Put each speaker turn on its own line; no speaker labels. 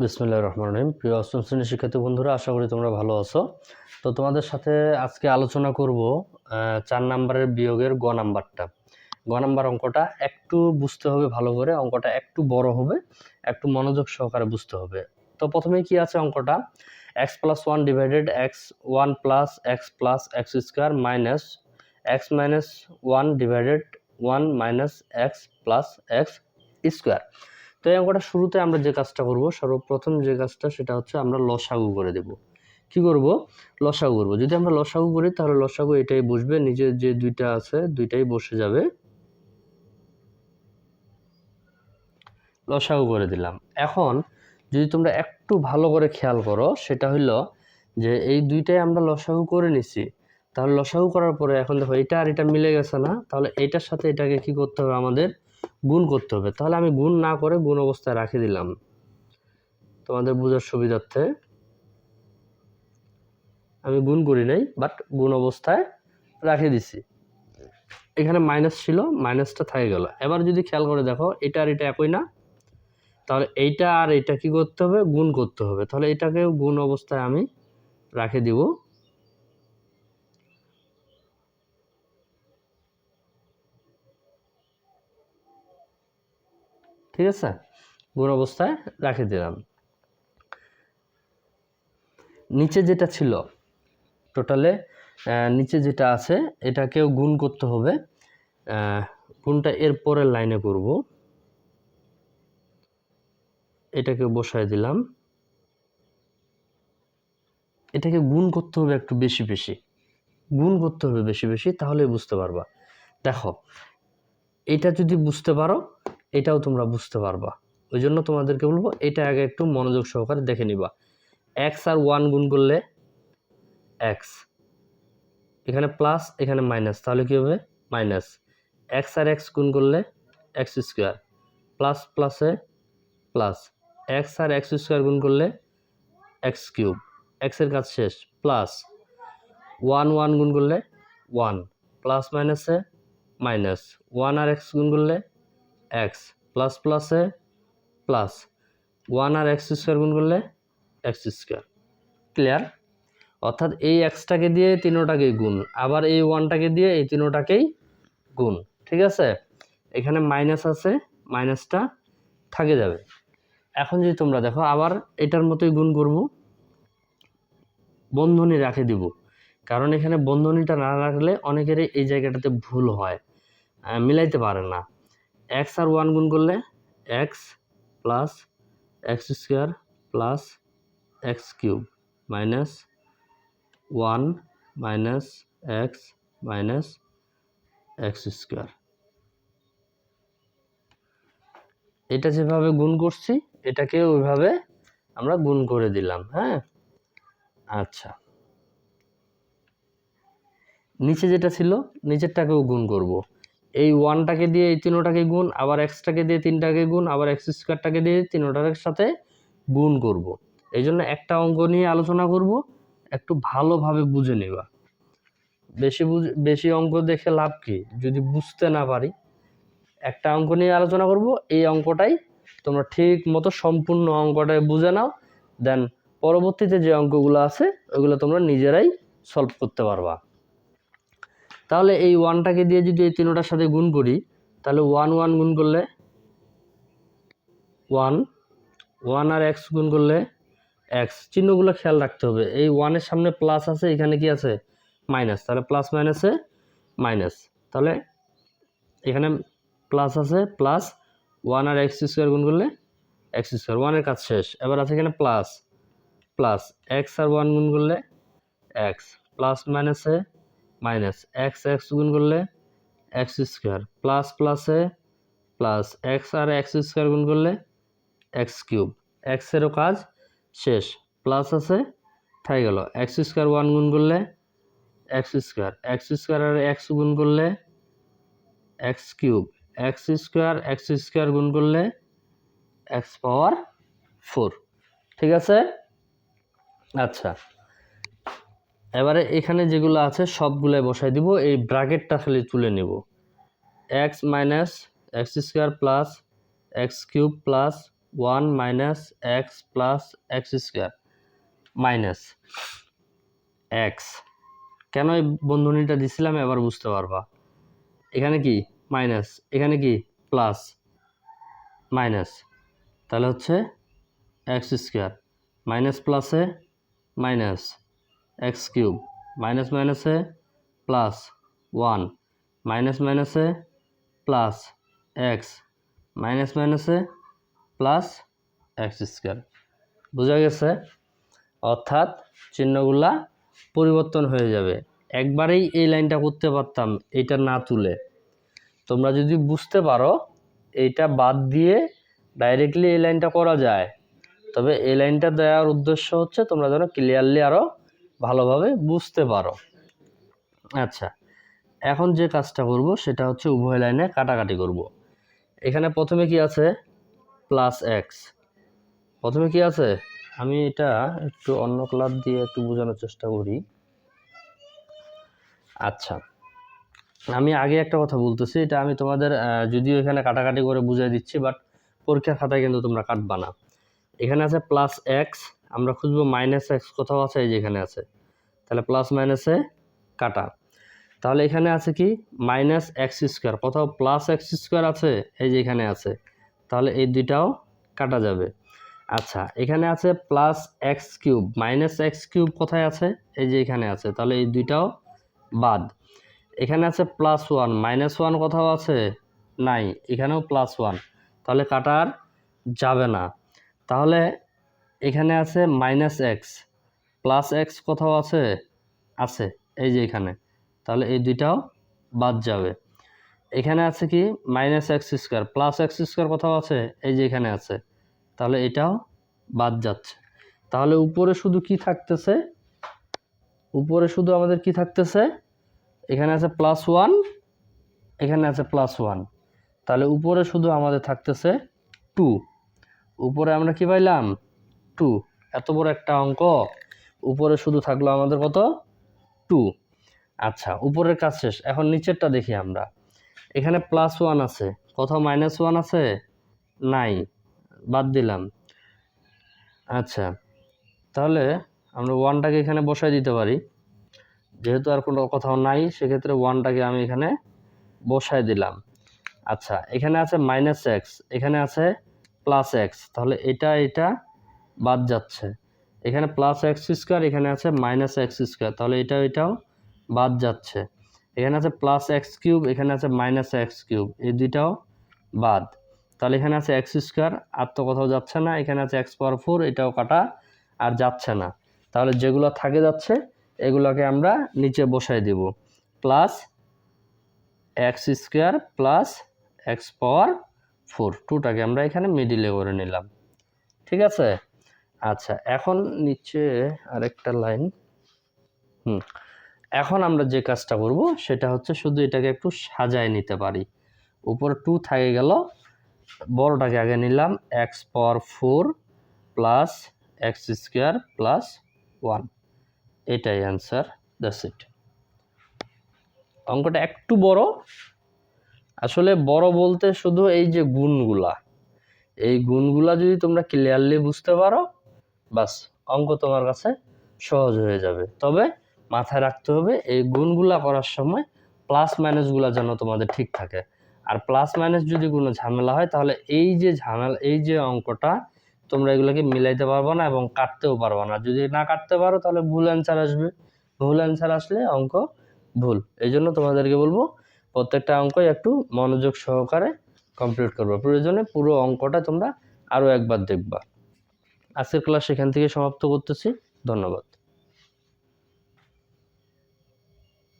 বিসমুল্লাহ রহমান রহিম। প্রিয় অষ্টম শ্রেণির শিক্ষার্থী বন্ধুরা, আশা করি তোমরা ভালো আছো। তো তোমাদের সাথে আজকে আলোচনা করব চার নাম্বারের বিয়োগের গ নাম্বারটা। গ নাম্বার অঙ্কটা একটু বুঝতে হবে ভালো করে, অঙ্কটা একটু বড় হবে, একটু মনোযোগ সহকারে বুঝতে হবে। তো প্রথমে কি আছে অঙ্কটা? X plus one divided x one plus x plus x square minus x minus one divided one minus x plus x square তো এই অঙ্কটা শুরুতে আমরা যে কাজটা করব, সর্বপ্রথম যে কাজটা সেটা হচ্ছে আমরা লসাগু করে দেব। কি করব? লসাগু করব। যদি আমরা লসাগু করি, তাহলে লসাগু এটাই বসবে, নিচে যে দুইটা আছে, দুইটাই বসে যাবে। লসাগু করে দিলাম। এখন যদি তোমরা একটু ভালো করে খেয়াল করো, সেটা হইল যে এই দুইটাই আমরা লসাগু করে নিছি। তাহলে লসাগু করার পরে এখন দেখো, এটা আর এটা মিলে গেছে না। তাহলে এটার সাথে এটাকে কি করতে হবে আমাদের? গুণ করতে হবে। তাহলে আমি গুণ না করে গুণ অবস্থায় রাখে দিলাম। তোমাদের বোঝার সুবিধার্থে আমি গুণ করি নাই বাট গুণ অবস্থায় রাখে দিছি। এখানে মাইনাস ছিল মাইনাসটা থেকে গেল। এবার যদি খেয়াল করে দেখো, এটা আর এটা একই না। তাহলে এইটা আর এটা কি করতে হবে? গুণ করতে হবে। তাহলে এটাকেও গুণ অবস্থায় আমি রাখে দিব। ঠিক আছে? গুণ অবস্থায় রাখে দিলাম। নিচে যেটা ছিল টোটালে নিচে যেটা আছে, এটাকেও গুণ করতে হবে। গুণটা এর পরের লাইনে করব। এটাকে বসায় দিলাম। এটাকে গুণ করতে হবে একটু বেশি বেশি। গুণ করতে হবে বেশি বেশি তাহলে বুঝতে পারবা। দেখো, এটা যদি বুঝতে পারো এটাও তোমরা বুঝতে পারবা। ওই জন্য তোমাদেরকে বলব, এটা আগে একটু মনোযোগ সহকারে দেখে নিবা। এক্স আর ওয়ান গুণ করলে এক্স এখানে প্লাস এখানে মাইনাস তাহলে কী হবে? মাইনাস এক্স আর এক্স গুণ করলে এক্স স্কোয়ার প্লাস প্লাসে প্লাস এক্স আর এক্স স্কোয়ার গুণ করলে এক্স কিউব এক্সের কাজ শেষ। প্লাস ওয়ান ওয়ান গুণ করলে ওয়ান প্লাস মাইনাসে মাইনাস ওয়ান আর এক্স গুণ করলে এক্স প্লাস প্লাসে প্লাস ওয়ান আর এক্স স্কোয়ার গুণ করলে এক্স স্কোয়ার। ক্লিয়ার? অর্থাৎ এই এক্সটাকে দিয়ে তিনোটাকেই গুণ, আবার এই ওয়ানটাকে দিয়ে এই তিনোটাকেই গুণ, ঠিক আছে? এখানে মাইনাস আছে, মাইনাসটা থাকে যাবে। এখন যদি তোমরা দেখো, আবার এটার মতোই গুণ করব, বন্ধনী রাখে দিব। কারণ এখানে বন্ধনীটা না রাখলে অনেকেরই এই জায়গাটাতে ভুল হয় মিলাইতে পারে না। এক্স আর ওয়ান গুণ করলে x plus x square plus x cube minus one minus x minus x square. এটা যেভাবে গুণ করছি, এটাকে ওইভাবে আমরা গুণ করে দিলাম হ্যাঁ? আচ্ছা। নিচে যেটা ছিল, নিচেরটাকেও গুণ করব। এই ওয়ানটাকে দিয়ে এই তিনোটাকে গুণ, আবার এক্সটাকে দিয়ে তিনটাকে গুণ, আবার এক্স স্কোয়ারটাকে দিয়ে তিনোটার সাথে গুণ করব। এই জন্য একটা অঙ্ক নিয়ে আলোচনা করব, একটু ভালোভাবে বুঝে নেবা। বেশি বুঝ, বেশি অঙ্ক দেখে লাভ কি? যদি বুঝতে না পারি, একটা অঙ্ক নিয়ে আলোচনা করব, এই অঙ্কটাই তোমরা ঠিক মতো সম্পূর্ণ অঙ্কটাই বুঝে নাও দেন পরবর্তীতে যে অঙ্কগুলো আছে ওইগুলো তোমরা নিজেরাই সলভ করতে পারবা। তাহলে এই ওয়ানটাকে দিয়ে যদি এই তিনোটার সাথে গুণ করি, তাহলে ওয়ান ওয়ান গুণ করলে ওয়ান ওয়ান আর এক্স গুণ করলে এক্স চিহ্নগুলো খেয়াল রাখতে হবে। এই ওয়ানের সামনে প্লাস আছে, এখানে কি আছে? মাইনাস তাহলে প্লাস মাইনাসে মাইনাস তাহলে এখানে প্লাস আছে প্লাস ওয়ান আর এক্স স্কোয়ার গুণ করলে এক্স স্কোয়ার ওয়ানের কাজ শেষ। এবার আছে এখানে প্লাস প্লাস এক্স আর ওয়ান গুণ করলে এক্স প্লাস মাইনাসে মাইনাস এক্স এক্স গুণ করলে এক্স স্কোয়ার, প্লাস প্লাসে প্লাস এক্স আর এক্স স্কোয়ার গুণ করলে এক্স কিউব। এক্সেরও কাজ শেষ, প্লাস আছে থাই গেল। এক্স স্কোয়ার ওয়ান গুণ করলে এক্স স্কোয়ার এক্স স্কোয়ার আর এক্স গুণ করলে x cube. X square x square গুণ করলে এক্স পাওয়ার ফোর। ঠিক আছে? আচ্ছা। এবারে এখানে যেগুলো আছে, সবগুলাই বসাই দিব। এই ব্র্যাকেটটা খালি তুলে নিব। X minus x square plus x cube plus one minus x plus x square minus x. কেন এই বন্ধনীটা দিছিলাম এবার বুঝতে পারবা? এখানে কি? মাইনাস। এখানে কি? প্লাস। মাইনাস। তাহলে হচ্ছে এক্স স্কোয়ার। মাইনাস প্লাসে মাইনাস। X cube. মাইনাস মাইনাসে প্লাস ওয়ান। মাইনাস মাইনাসে প্লাস এক্স। মাইনাস মাইনাসে প্লাস এক্স স্কোয়ার। বোঝা গেছে? অর্থাৎ চিহ্নগুলা পরিবর্তন হয়ে যাবে। একবারেই এই লাইনটা করতে পারতাম, এইটা না তুলে। তোমরা যদি বুঝতে পারো, এইটা বাদ দিয়ে ডাইরেক্টলি এই লাইনটা করা যায়। তবে এই লাইনটা দেওয়ার উদ্দেশ্য হচ্ছে তোমরা যেন ক্লিয়ারলি আরও ভালোভাবে বুঝতে পারো। আচ্ছা এখন যে কাজটা করব সেটা হচ্ছে উভয় লাইনে কাটাকাটি করব। এখানে প্রথমে কি আছে? প্লাস এক্স প্রথমে কি আছে? আমি এটা একটু অন্য কালার দিয়ে একটু বোঝানোর চেষ্টা করি। আচ্ছা আমি আগে একটা কথা বলতেছি, এটা আমি তোমাদের যদিও এখানে কাটাকাটি করে বুঝাই দিচ্ছি বাট পরীক্ষার খাতায় কিন্তু তোমরা কাটবা না। এখানে আছে প্লাস এক্স আমরা খুঁজবো মাইনাস এক্স কোথাও আছে, এই যে এখানে আছে। তাহলে প্লাস মাইনাসে কাটা। তাহলে এখানে আছে কি? মাইনাস এক্স স্কোয়ার কোথাও প্লাস এক্স স্কোয়ার আছে, এই যে এখানে আছে। তাহলে এই দুইটাও কাটা যাবে। আচ্ছা এখানে আছে plus x cube minus x cube কোথায় আছে? এই যে এখানে আছে। তাহলে এই দুইটাও বাদ। এখানে আছে প্লাস ওয়ান মাইনাস ওয়ান কোথাও আছে? নাই। এখানেও প্লাস ওয়ান তাহলে কাটার যাবে না। তাহলে এখানে আছে মাইনাস এক্স প্লাস এক্স কোথাও আছে? আছে, এই যে এখানে। তাহলে এই দুইটাও বাদ যাবে। এখানে আছে কি? Minus x square plus x square কোথাও আছে? এই যে এখানে আছে। তাহলে এটাও বাদ যাচ্ছে। তাহলে উপরে শুধু কি থাকতেছে? উপরে শুধু আমাদের কি থাকতেছে? এখানে আছে প্লাস ওয়ান এখানে আছে প্লাস ওয়ান তাহলে উপরে শুধু আমাদের থাকতেছে টু উপরে আমরা কি পাইলাম? টু এত বড় একটা অঙ্ক। উপরে শুধু থাকল আমাদের কত? টু আচ্ছা উপরের কাজ শেষ। এখন নিচেরটা দেখি আমরা। এখানে প্লাস ওয়ান আছে। কোথাও মাইনাস ওয়ান আছে? নাই। বাদ দিলাম। আচ্ছা তাহলে আমরা ওয়ানটাকে এখানে বসাই দিতে পারি। যেহেতু আর কোনো কোথাও নাই, সেক্ষেত্রে ওয়ানটাকে আমি এখানে বসাই দিলাম। আচ্ছা এখানে আছে মাইনাস এক্স এখানে আছে প্লাস এক্স তাহলে এটা এটা বাদ যাচ্ছে। এখানে প্লাস এক্স স্কোয়ার এখানে আছে মাইনাস এক্স স্কোয়ার তাহলে এটা, এটাও বাদ যাচ্ছে। এখানে আছে প্লাস এক্স কিউব এখানে আছে মাইনাস এক্স কিউব এই দুইটাও বাদ। তাহলে এখানে আছে এক্স স্কোয়ার আর তো কোথাও যাচ্ছে না। এখানে আছে এক্স পাওয়ার ফোর এটাও কাটা আর যাচ্ছে না। তাহলে যেগুলো থাকে যাচ্ছে, এগুলোকে আমরা নিচে বসাই দেব। Plus x square plus x power four টুটাকে আমরা এখানে মিডিলে করে নিলাম। ঠিক আছে? আচ্ছা এখন নিচে আরেকটা লাইন। হুম, এখন আমরা যে কাজটা করব সেটা হচ্ছে শুধু এটাকে একটু সাজায় নিতে পারি। উপরে টু থাকে গেল, বড়টাকে আগে নিলাম, x power four plus x square plus one. এটাই অ্যান্সার, দ্যাটস ইট। অঙ্কটা একটু বড়। আসলে বড় বলতে শুধু এই যে গুণগুলা। এই গুণগুলা যদি তোমরা ক্লিয়ারলি বুঝতে পারো বাস, অঙ্ক তোমার কাছে সহজ হয়ে যাবে। তবে মাথায় রাখতে হবে, এই গুণগুলা করার সময় প্লাস মাইনাসগুলো যেন তোমাদের ঠিক থাকে। আর প্লাস মাইনাস যদি কোনো ঝামেলা হয়, তাহলে এই যে ঝামেলা, এই যে অঙ্কটা, তোমরা এগুলোকে মিলাইতে পারবে না এবং কাটতেও পারবে না। যদি না কাটতে পারো, তাহলে ভুল অ্যান্সার আসবে। ভুল অ্যান্সার আসলে অঙ্ক ভুল। এই জন্য তোমাদেরকে বলব, প্রত্যেকটা অঙ্কই একটু মনোযোগ সহকারে কমপ্লিট করবে। প্রয়োজনে পুরো অঙ্কটা তোমরা আরও একবার দেখবা। আজকের ক্লাস এখান থেকে সমাপ্ত করতেছি। ধন্যবাদ।